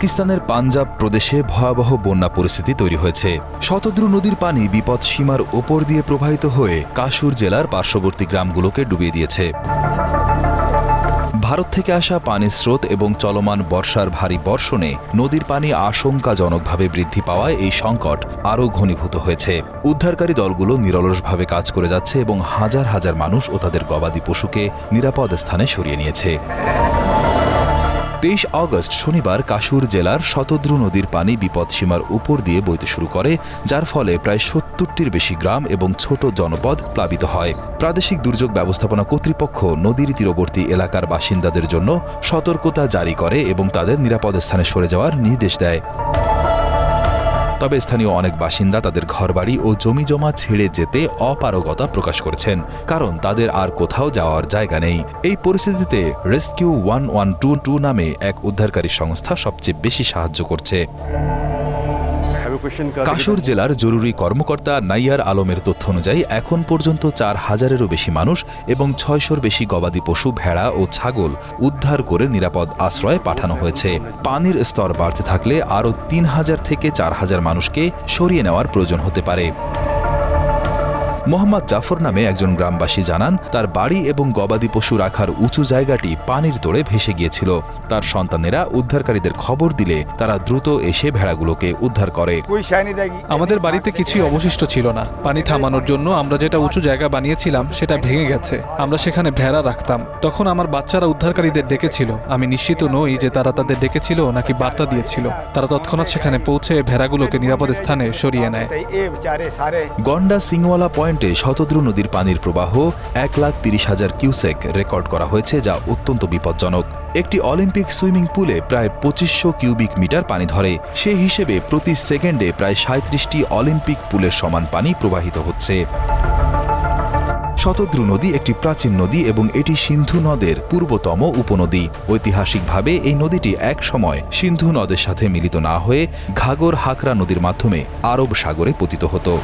পাকিস্তানের পাঞ্জাব প্রদেশে ভয়াবহ বন্যা পরিস্থিতি তৈরি হয়েছে। শতদ্রু নদীর পানি বিপদ সীমার ওপর দিয়ে প্রবাহিত হয়ে কাশুর জেলার পার্শ্ববর্তী গ্রামগুলোকে ডুবিয়ে দিয়েছে। ভারত থেকে আসা পানির স্রোত এবং চলমান বর্ষার ভারী বর্ষণে নদীর পানি আশঙ্কাজনকভাবে বৃদ্ধি পাওয়ায় এই সংকট আরও ঘনীভূত হয়েছে। উদ্ধারকারী দলগুলো নিরলসভাবে কাজ করে যাচ্ছে এবং হাজার হাজার মানুষ ও তাদের গবাদি পশুকে নিরাপদ স্থানে সরিয়ে নিয়েছে। তেইশ অগস্ট শনিবার কাশুর জেলার শতদ্রু নদীর পানি বিপদসীমার উপর দিয়ে বইতে শুরু করে, যার ফলে প্রায় সত্তরটির বেশি গ্রাম এবং ছোট জনপদ প্লাবিত হয়। প্রাদেশিক দুর্যোগ ব্যবস্থাপনা কর্তৃপক্ষ নদীর তীরবর্তী এলাকার বাসিন্দাদের জন্য সতর্কতা জারি করে এবং তাদের নিরাপদ স্থানে সরে যাওয়ার নির্দেশ দেয়। তবে স্থানীয় অনেক বাসিন্দা তাদের ঘরবাড়ি ও জমিজমা ছেড়ে যেতে অপারগতা প্রকাশ করেছেন, কারণ তাদের আর কোথাও যাওয়ার জায়গা নেই। এই পরিস্থিতিতে rescue one one two two নামে এক উদ্ধারকারী সংস্থা সবচেয়ে বেশি সাহায্য করছে। কাশুর জেলার জরুরি কর্মকর্তা নাইয়ার আলমের তথ্য অনুযায়ী, এখন পর্যন্ত চার হাজারেরও বেশি মানুষ এবং ছয়শোর বেশি গবাদি পশু, ভেড়া ও ছাগল উদ্ধার করে নিরাপদ আশ্রয়ে পাঠানো হয়েছে। পানির স্তর বাড়তে থাকলে আরও তিন হাজার থেকে চার হাজার মানুষকে সরিয়ে নেওয়ার প্রয়োজন হতে পারে। মোহাম্মদ জাফর নামে একজন গ্রামবাসী জানান তার বাড়ি এবং গবাদি পশু রাখার উঁচু জায়গাটি পানির তোড়ে ভেসে গিয়েছিল। তার সন্তানেরা উদ্ধারকারীদের খবর দিলে তারা দ্রুত এসে ভেড়াগুলোকে উদ্ধার করে। আমাদের বাড়িতে কিছুই অবশিষ্ট ছিল না। পানি থামানোর জন্য আমরা যেটা উঁচু জায়গা বানিয়েছিলাম সেটা ভেঙে গেছে। আমরা সেখানে ভেড়া রাখতাম। তখন আমার বাচ্চারা উদ্ধারকারীদের ডেকেছিল। আমি নিশ্চিত নই যে তারা তাদের ডেকেছিল নাকি বার্তা দিয়েছিল। তারা তৎক্ষণাৎ সেখানে পৌঁছে ভেড়াগুলোকে নিরাপদ স্থানে সরিয়ে নেয়। গন্ডা সিংওয়ালা পয়েন্টে শতদ্রু নদীর পানির প্রবাহ এক লাখ তিরিশ হাজার কিউসেক রেকর্ড করা হয়েছে, যা অত্যন্ত বিপজ্জনক। একটি অলিম্পিক সুইমিং পুলে প্রায় পঁচিশশো কিউবিক মিটার পানি ধরে। সে হিসেবে প্রতি সেকেন্ডে প্রায় সাঁত্রিশটি অলিম্পিক পুলের সমান পানি প্রবাহিত হচ্ছে। শতদ্রু নদী একটি প্রাচীন নদী এবং এটি সিন্ধু নদের পূর্বতম উপনদী। ঐতিহাসিকভাবে এই নদীটি এক সময় সিন্ধু নদের সাথে মিলিত না হয়ে ঘাগর হাকরা নদীর মাধ্যমে আরব সাগরে পতিত হতো।